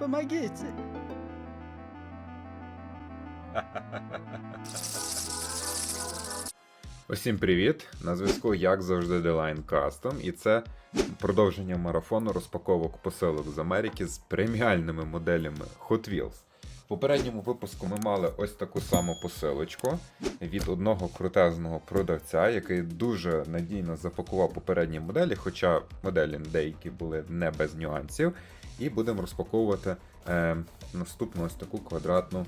Помогите! Усім привіт! На зв'язку, як завжди, Deline Custom, і це продовження марафону розпаковок посилок з Америки з преміальними моделями Hot Wheels. В попередньому випуску ми мали ось таку саму посилочку від одного крутезного продавця, який дуже надійно запакував попередні моделі, хоча моделі деякі були не без нюансів. І будемо розпаковувати е, наступну ось таку квадратну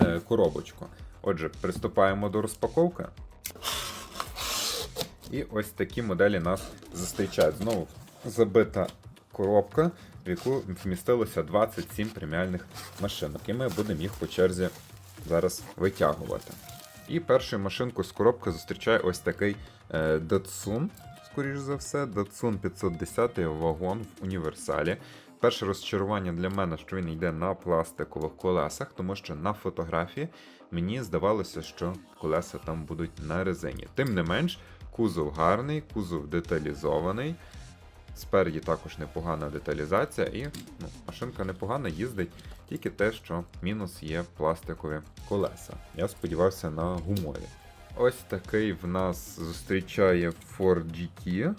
е, коробочку. Отже, приступаємо до розпаковки. І ось такі моделі нас зустрічають. Знову забита коробка, в яку вмістилося 27 преміальних машинок. І ми будемо їх по черзі зараз витягувати. І першу машинку з коробки зустрічає ось такий е, Datsun, скоріш за все, Datsun 510 вагон в універсалі. Перше розчарування для мене, що він йде на пластикових колесах, тому що на фотографії мені здавалося, що колеса там будуть на резині. Тим не менш, кузов гарний, кузов деталізований. Спереді також непогана деталізація, і ну, машинка непогано їздить, тільки те, що мінус є пластикові колеса. Я сподівався на гумові. Ось такий в нас зустрічає Ford GT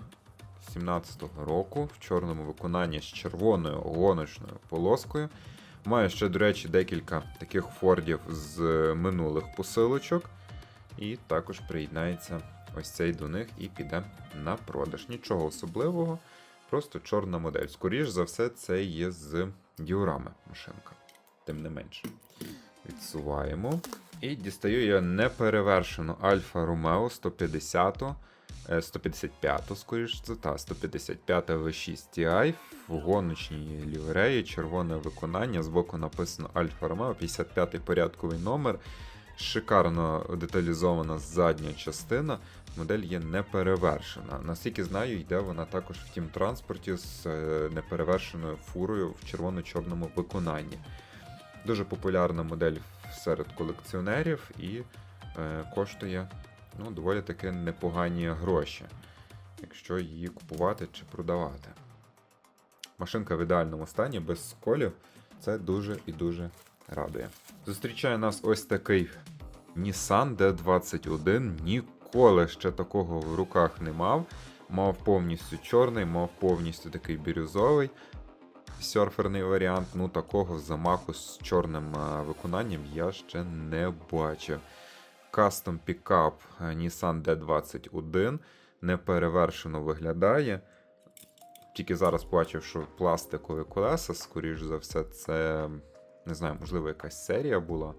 17-го року в чорному виконанні з червоною гоночною полоскою. Маю ще, до речі, декілька таких фордів з минулих посилочок. І також приєднається ось цей до них і піде на продаж. Нічого особливого, просто чорна модель. Скоріш за все, це є з діорами машинка. Тим не менше. Відсуваємо. І дістаю я неперевершену Альфа Ромео 150, е, 155, скоріш за та, 155 V6 Ti в гоночній лівреї, червоне виконання. Збоку написано Альфа Ромео, 55 порядковий номер. Шикарно деталізована задня частина. Модель є неперевершена. Наскільки знаю, йде вона також в тім транспорті з е, неперевершеною фурою в червоно-чорному виконанні. Дуже популярна модель серед колекціонерів і е, коштує ну, доволі таки непогані гроші, якщо її купувати чи продавати. Машинка в ідеальному стані, без сколів. Це дуже і дуже радує. Зустрічає нас ось такий Nissan D21. Ніколи ще такого в руках не мав. Мав повністю чорний, мав повністю такий бірюзовий серферний варіант. Ну, такого замаху з чорним виконанням я ще не бачив. Кастом пікап Nissan D21 неперевершено виглядає. Тільки зараз бачив, що пластикові колеса, скоріш за все, це не знаю, можливо, якась серія була,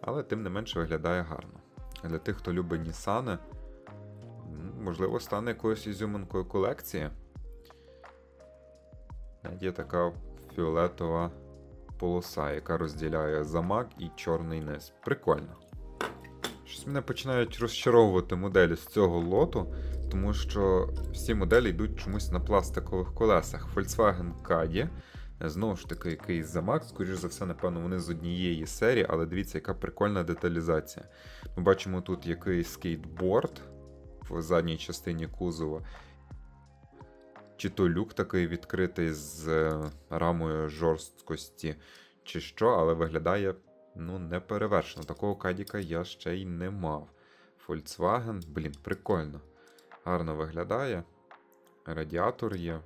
але тим не менше виглядає гарно. Для тих, хто любить Нісани, можливо, стане якоюсь ізюминкою колекції. Є така фіолетова полоса, яка розділяє замок і чорний низ. Прикольно. Щось мене починають розчаровувати моделі з цього лоту, тому що всі моделі йдуть чомусь на пластикових колесах. Volkswagen Caddy Знову ж таки, якийсь замак, скоріш за все, напевно, вони з однієї серії, але дивіться, яка прикольна деталізація. Ми бачимо тут якийсь скейтборд в задній частині кузова. Чи то люк такий відкритий з е, рамою жорсткості, чи що, але виглядає ну, неперевершено. Такого кадіка я ще й не мав. Volkswagen, блін, прикольно. Гарно виглядає. Радіатор є.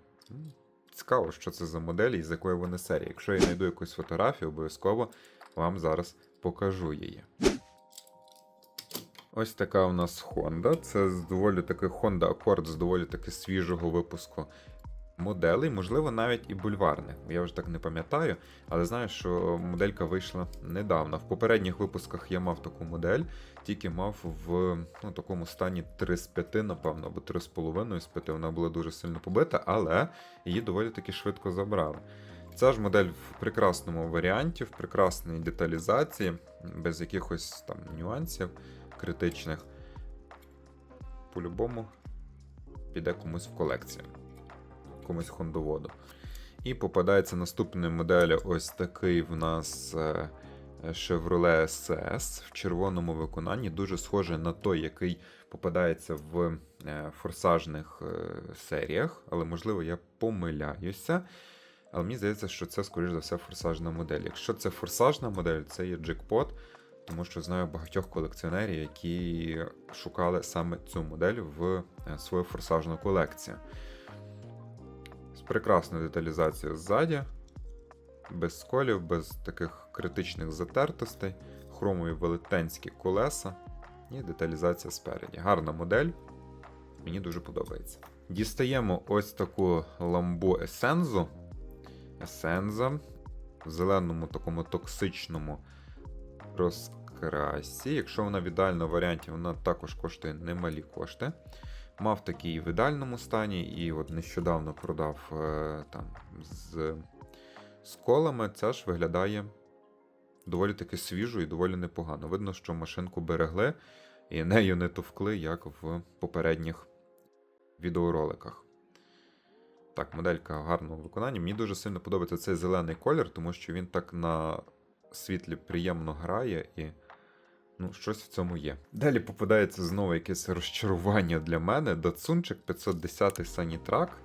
Цікаво, що це за моделі і з якої вони серії. Якщо я знайду якусь фотографію, обов'язково вам зараз покажу її. Ось така у нас Honda. Це з доволі таки Honda Accord з доволі таки свіжого випуску моделей, можливо, навіть і бульварних. Я вже так не пам'ятаю, але знаю, що моделька вийшла недавно. В попередніх випусках я мав таку модель, тільки мав в ну, такому стані 3 з 5, напевно, або 3,5 з 5. Вона була дуже сильно побита, але її доволі таки швидко забрали. Ця ж модель в прекрасному варіанті, в прекрасній деталізації, без якихось там нюансів критичних. По-любому піде комусь в колекцію, комусь хондоводу. І попадається наступної моделі ось такий в нас е, Chevrolet SS в червоному виконанні, дуже схожий на той, який попадається в е, форсажних е, серіях, але можливо я помиляюся. Але мені здається, що це, скоріш за все, форсажна модель. Якщо це форсажна модель, це є джекпот, тому що знаю багатьох колекціонерів, які шукали саме цю модель в е, свою форсажну колекцію. З прекрасною деталізацією ззаді, без сколів, без таких критичних затертостей, хромові велетенські колеса і деталізація спереді. Гарна модель, мені дуже подобається. Дістаємо ось таку ламбу Есензу. Есенза в зеленому такому токсичному розкрасі. Якщо вона в ідеальному варіанті, вона також коштує немалі кошти. Мав такий в ідеальному стані, і от нещодавно продав е, там з, з колами. Ця ж виглядає доволі таки свіжо і доволі непогано. Видно, що машинку берегли і нею не товкли, як в попередніх відеороликах. Так, моделька в гарному виконанні. Мені дуже сильно подобається цей зелений колір, тому що він так на світлі приємно грає і ну, щось в цьому є. Далі попадається знову якесь розчарування для мене. Датсунчик 510 Санітрак.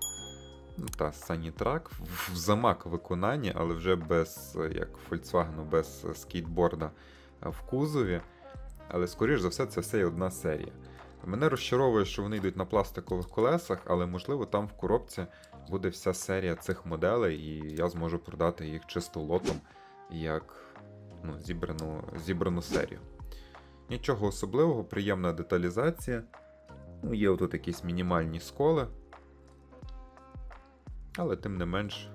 Ну, та, Санітрак в замак виконанні, але вже без, як Volkswagen, без скейтборда в кузові. Але, скоріш за все, це все є одна серія. Мене розчаровує, що вони йдуть на пластикових колесах, але можливо там в коробці буде вся серія цих моделей, і я зможу продати їх чисто лотом як ну, зібрану, зібрану серію. Нічого особливого, приємна деталізація. Ну, Є отут якісь мінімальні сколи. Але тим не менш,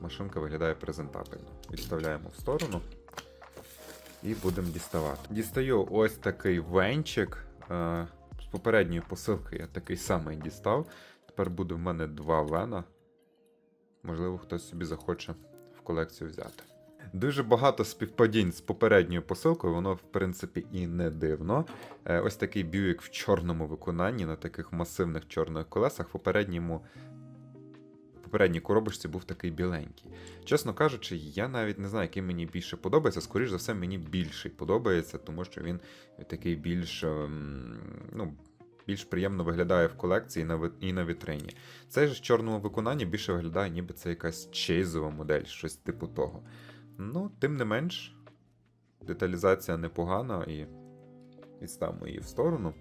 машинка виглядає презентабельно. Відставляємо в сторону і будемо діставати. Дістаю ось такий венчик. Е, З попередньої посилки я такий самий дістав. Тепер буде в мене два вена. Можливо, хтось собі захоче в колекцію взяти. Дуже багато співпадінь з попередньою посилкою, воно, в принципі, і не дивно. Е, Ось такий бюїк в чорному виконанні на таких масивних чорних колесах. В попередньому попередній коробочці був такий біленький. Чесно кажучи, я навіть не знаю, який мені більше подобається. Скоріше за все, мені більший подобається, тому що він такий більш, ем, ну, більш приємно виглядає в колекції і на, вітрині. Цей же в чорному виконанні більше виглядає, ніби це якась чейзова модель, щось типу того. Ну, тим не менш, деталізація непогана і відставимо її в сторону.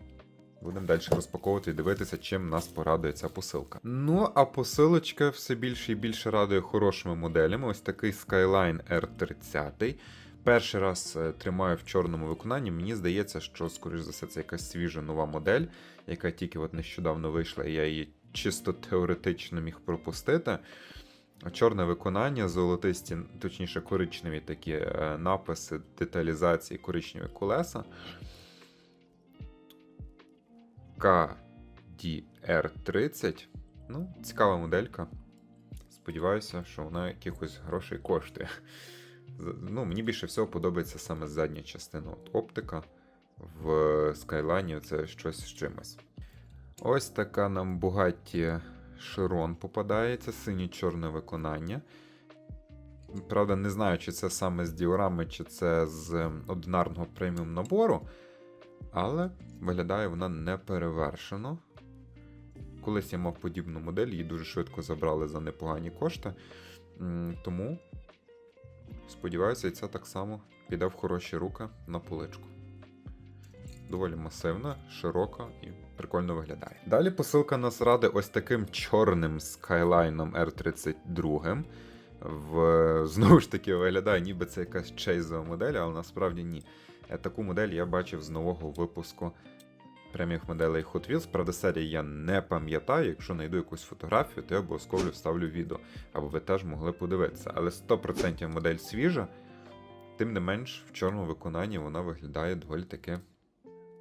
Будемо далі розпаковувати і дивитися, чим нас порадує ця посилка. Ну, а посилочка все більше і більше радує хорошими моделями. Ось такий Skyline R30. Перший раз е, тримаю в чорному виконанні. Мені здається, що, скоріш за все, це якась свіжа нова модель, яка тільки от нещодавно вийшла, і я її чисто теоретично міг пропустити. Чорне виконання, золотисті, точніше, коричневі такі е, написи, деталізації, коричневі колеса. KDR30. Ну, цікава моделька. Сподіваюся, що вона якихось грошей коштує. Ну, мені більше всього подобається саме задня частина. От оптика в Skyline це щось з чимось. Ось така нам Bugatti Chiron попадається, синє-чорне виконання. Правда, не знаю, чи це саме з діорами, чи це з одинарного преміум набору, але виглядає вона неперевершено. Колись я мав подібну модель, її дуже швидко забрали за непогані кошти. Тому, сподіваюся, і ця так само піде в хороші руки на поличку. Доволі масивна, широка і прикольно виглядає. Далі посилка нас радить ось таким чорним скайлайном R32. В, знову ж таки, виглядає, ніби це якась чейзова модель, але насправді ні. Е, Таку модель я бачив з нового випуску преміях моделей Hot Wheels. Правда, серії я не пам'ятаю. Якщо знайду якусь фотографію, то я обов'язково вставлю відео, аби ви теж могли подивитися. Але 100% модель свіжа, тим не менш, в чорному виконанні вона виглядає доволі таки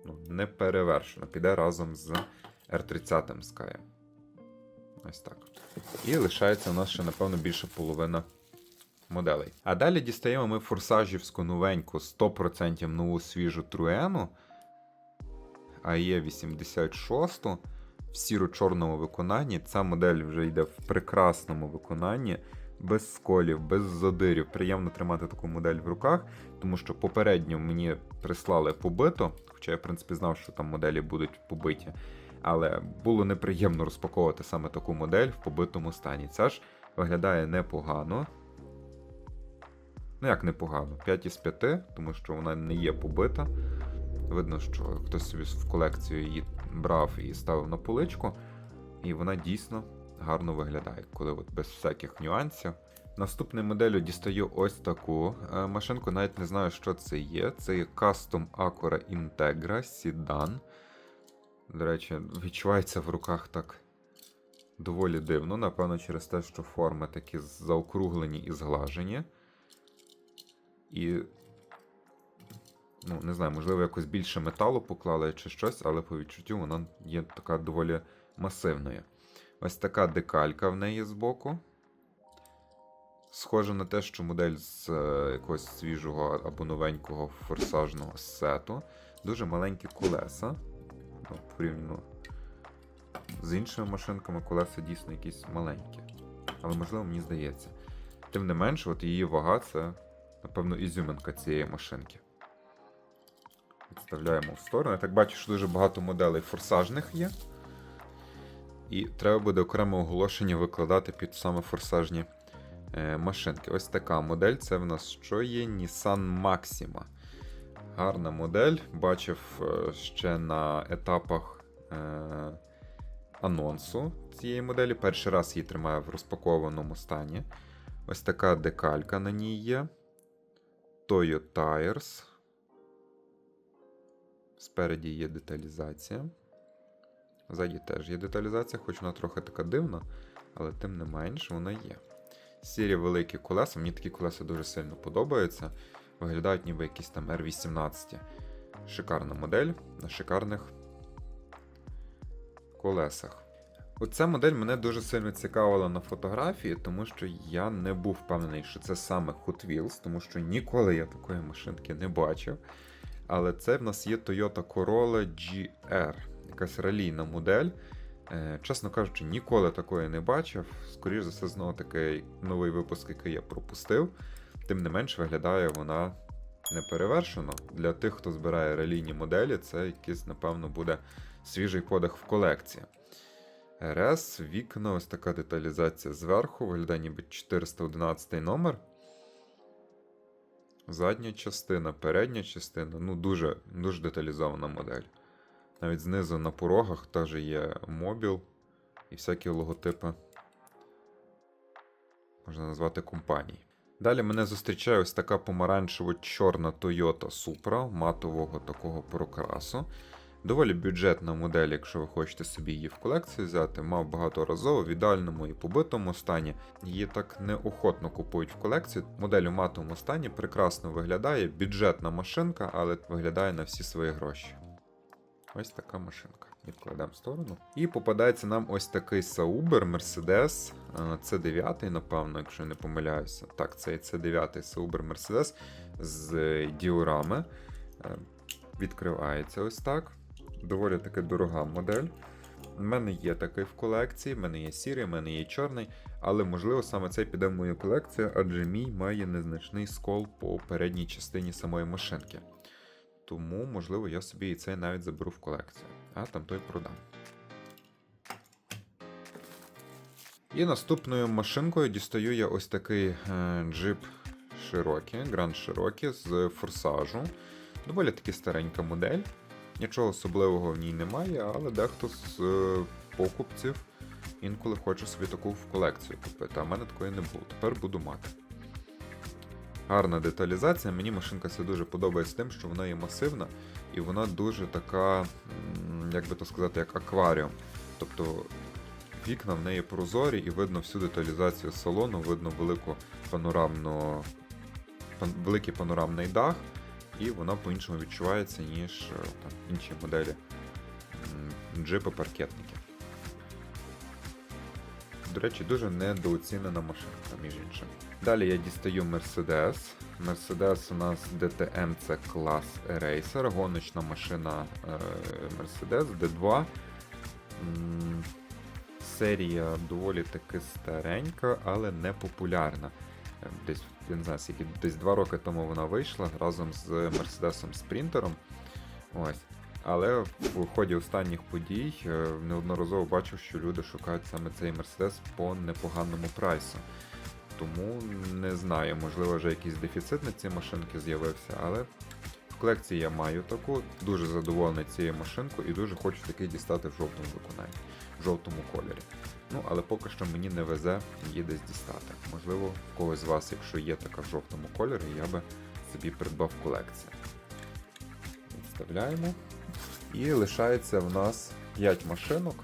ну, неперевершено. Піде разом з R30 Sky. Ось так. І лишається у нас ще, напевно, більше половина моделей. А далі дістаємо ми форсажівську новеньку 100% нову свіжу Труену. AE 86 в сіро-чорному виконанні. Ця модель вже йде в прекрасному виконанні, без сколів, без задирів. Приємно тримати таку модель в руках, тому що попередньо мені прислали побито, хоча я, в принципі, знав, що там моделі будуть побиті. Але було неприємно розпаковувати саме таку модель в побитому стані. Ця ж виглядає непогано. Ну, як непогано, 5 із 5, тому що вона не є побита. Видно, що хтось собі в колекцію її брав і ставив на поличку, і вона дійсно гарно виглядає, коли от без всяких нюансів. Наступною моделлю дістаю ось таку е, машинку, навіть не знаю, що це є. Це є Custom Acura Integra Sedan. До речі, відчувається в руках так доволі дивно. Напевно, через те, що форми такі заокруглені і зглажені. І. Ну, не знаю, можливо, якось більше металу поклали чи щось, але по відчуттю вона є така доволі масивною. Ось така декалька в неї збоку. Схоже на те, що модель з е, якогось свіжого або новенького форсажного сету. Дуже маленькі колеса. Ну, порівняно з іншими машинками колеса дійсно якісь маленькі. Але можливо, мені здається. Тим не менше, от її вага це, напевно, ізюминка цієї машинки. Відставляємо в сторону. Я так бачу, що дуже багато моделей форсажних є. І треба буде окреме оголошення викладати під саме форсажні е, машинки. Ось така модель. Це в нас що є? Nissan Maxima. Гарна модель. Бачив е, ще на етапах е, анонсу цієї моделі. Перший раз її тримаю в розпакованому стані. Ось така декалька на ній є. Toyo Tires. Спереді є деталізація. Ззаді теж є деталізація, хоч вона трохи така дивна, але тим не менш вона є. Сірі великі колеса, мені такі колеса дуже сильно подобаються. Виглядають ніби якісь там R18. Шикарна модель на шикарних колесах. Оця модель мене дуже сильно цікавила на фотографії, тому що я не був впевнений, що це саме Hot Wheels, тому що ніколи я такої машинки не бачив. Але це в нас є Toyota Corolla GR, якась ралійна модель. Е, чесно кажучи, ніколи такої не бачив. Скоріше за все, знову таки новий випуск, який я пропустив. Тим не менш, виглядає вона неперевершено. Для тих, хто збирає релійні моделі, це якийсь, напевно, буде свіжий подих в колекції. РС, вікна, ось така деталізація зверху, виглядає ніби 411 номер. Задня частина, передня частина, ну дуже дуже деталізована модель. Навіть знизу на порогах теж є мобіл і всякі логотипи. Можна назвати компаній. Далі мене зустрічає ось така помаранчево-чорна Toyota Supra матового такого прокрасу. Доволі бюджетна модель, якщо ви хочете собі її в колекцію взяти, мав багаторазово в ідеальному і побитому стані. Її так неохотно купують в колекцію. Модель у матовому стані прекрасно виглядає, бюджетна машинка, але виглядає на всі свої гроші. Ось така машинка. Відкладемо в сторону. І попадається нам ось такий Sauber Mercedes. Це 9 напевно, якщо я не помиляюся. Так, це це 9 Sauber Mercedes з діорами. Е, Відкривається ось так. Доволі таки дорога модель. У мене є такий в колекції, в мене є сірий, в мене є чорний, але можливо саме цей піде в мою колекцію, адже мій має незначний скол по передній частині самої машинки. Тому, можливо, я собі і цей навіть заберу в колекцію, а там той продам. І наступною машинкою дістаю я ось такий е, джип Cherokee, Grand Cherokee з форсажу. Доволі таки старенька модель. Нічого особливого в ній немає, але дехто з е, покупців інколи хоче собі таку в колекцію купити, а в мене такої не було. Тепер буду мати. Гарна деталізація. Мені машинка це дуже подобається тим, що вона є масивна і вона дуже така, як би то сказати, як акваріум. Тобто вікна в неї прозорі і видно всю деталізацію салону, видно велику панорамну, пан, великий панорамний дах, і вона по-іншому відчувається, ніж е, там, інші моделі джипи-паркетники. До речі, дуже недооцінена машинка, між іншим. Далі я дістаю Mercedes. Mercedes у нас DTM це клас Racer, гоночна машина е, Mercedes D2. Серія доволі таки старенька, але не популярна. Е, Десь, я не знаю, скільки, десь два роки тому вона вийшла разом з Mercedes Sprinter. Ось. Але в ході останніх подій е, неодноразово бачив, що люди шукають саме цей Мерседес по непоганому прайсу. Тому не знаю, можливо, вже якийсь дефіцит на ці машинки з'явився, але в колекції я маю таку, дуже задоволений цією машинкою і дуже хочу такий дістати в жовтому виконанні, в жовтому кольорі. Ну, але поки що мені не везе її десь дістати. Можливо, в когось з вас, якщо є така в жовтому кольорі, я би собі придбав колекцію. Відставляємо. І лишається в нас 5 машинок.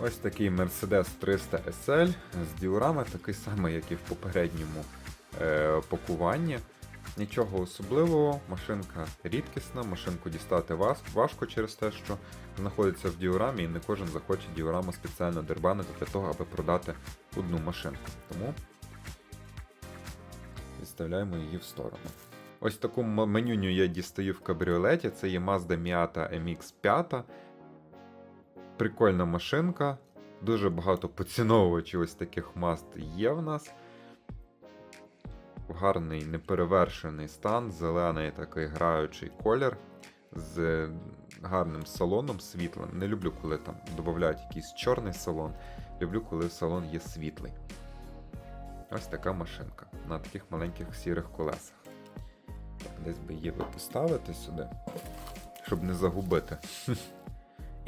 Ось такий Mercedes 300 SL з діорами, такий самий, як і в попередньому е, пакуванні. Нічого особливого, машинка рідкісна, машинку дістати вас важко через те, що знаходиться в діорамі, і не кожен захоче діораму спеціально дербанити для того, аби продати одну машинку. Тому відставляємо її в сторону. Ось таку менюню я дістаю в кабріолеті. Це є Mazda Miata MX5. Прикольна машинка. Дуже багато поціновувачів ось таких Mazd є в нас. Гарний неперевершений стан, зелений такий граючий колір з гарним салоном світлим. Не люблю, коли там додають якийсь чорний салон. Люблю, коли салон є світлий. Ось така машинка на таких маленьких сірих колесах. Десь би її поставити сюди, щоб не загубити.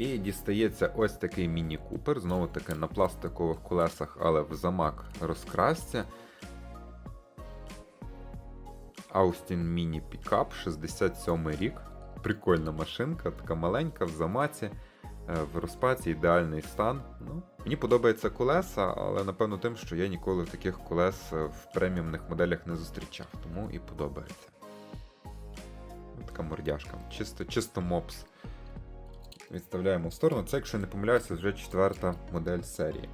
І дістається ось такий міні-купер, знову таки на пластикових колесах, але в замак розкрасці. Austin Mini Pickup 67 рік. Прикольна машинка, така маленька в замаці, е, в розпаці ідеальний стан. Ну, мені подобаються колеса, але напевно тим, що я ніколи таких колес е, в преміумних моделях не зустрічав, тому і подобається. Така мордяшка, чисто, чисто мопс. Відставляємо в сторону. Це, якщо не помиляюся, вже четверта модель серії.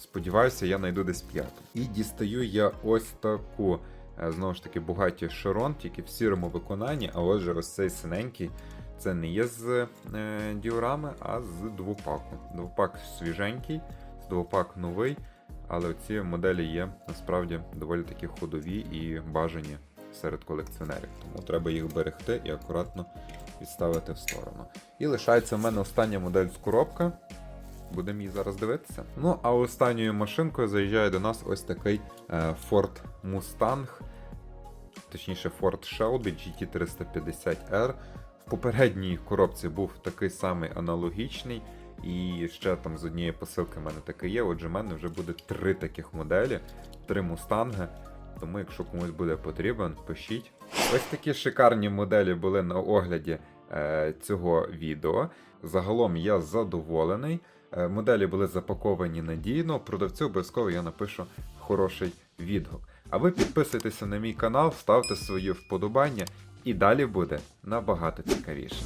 Сподіваюся, я знайду десь п'яту. І дістаю я ось таку, е, знову ж таки, Bugatti Chiron, тільки в сірому виконанні, а отже, ось цей синенький. Це не є з е, діорами, а з двопаку. Двопак свіженький, двопак новий, але ці моделі є насправді доволі такі ходові і бажані серед колекціонерів. Тому треба їх берегти і акуратно відставити в сторону. І лишається в мене остання модель з коробка. Будемо її зараз дивитися. Ну, а останньою машинкою заїжджає до нас ось такий е, Ford Mustang, точніше Ford Shelby GT350R. В попередній коробці був такий самий аналогічний. І ще там з однієї посилки в мене таке є. Отже, в мене вже буде три таких моделі, три мустанги. Тому, якщо комусь буде потрібен, пишіть. Ось такі шикарні моделі були на огляді цього відео. Загалом я задоволений. Е, моделі були запаковані надійно. Продавцю обов'язково я напишу хороший відгук. А ви підписуйтеся на мій канал, ставте свої вподобання, і далі буде набагато цікавіше.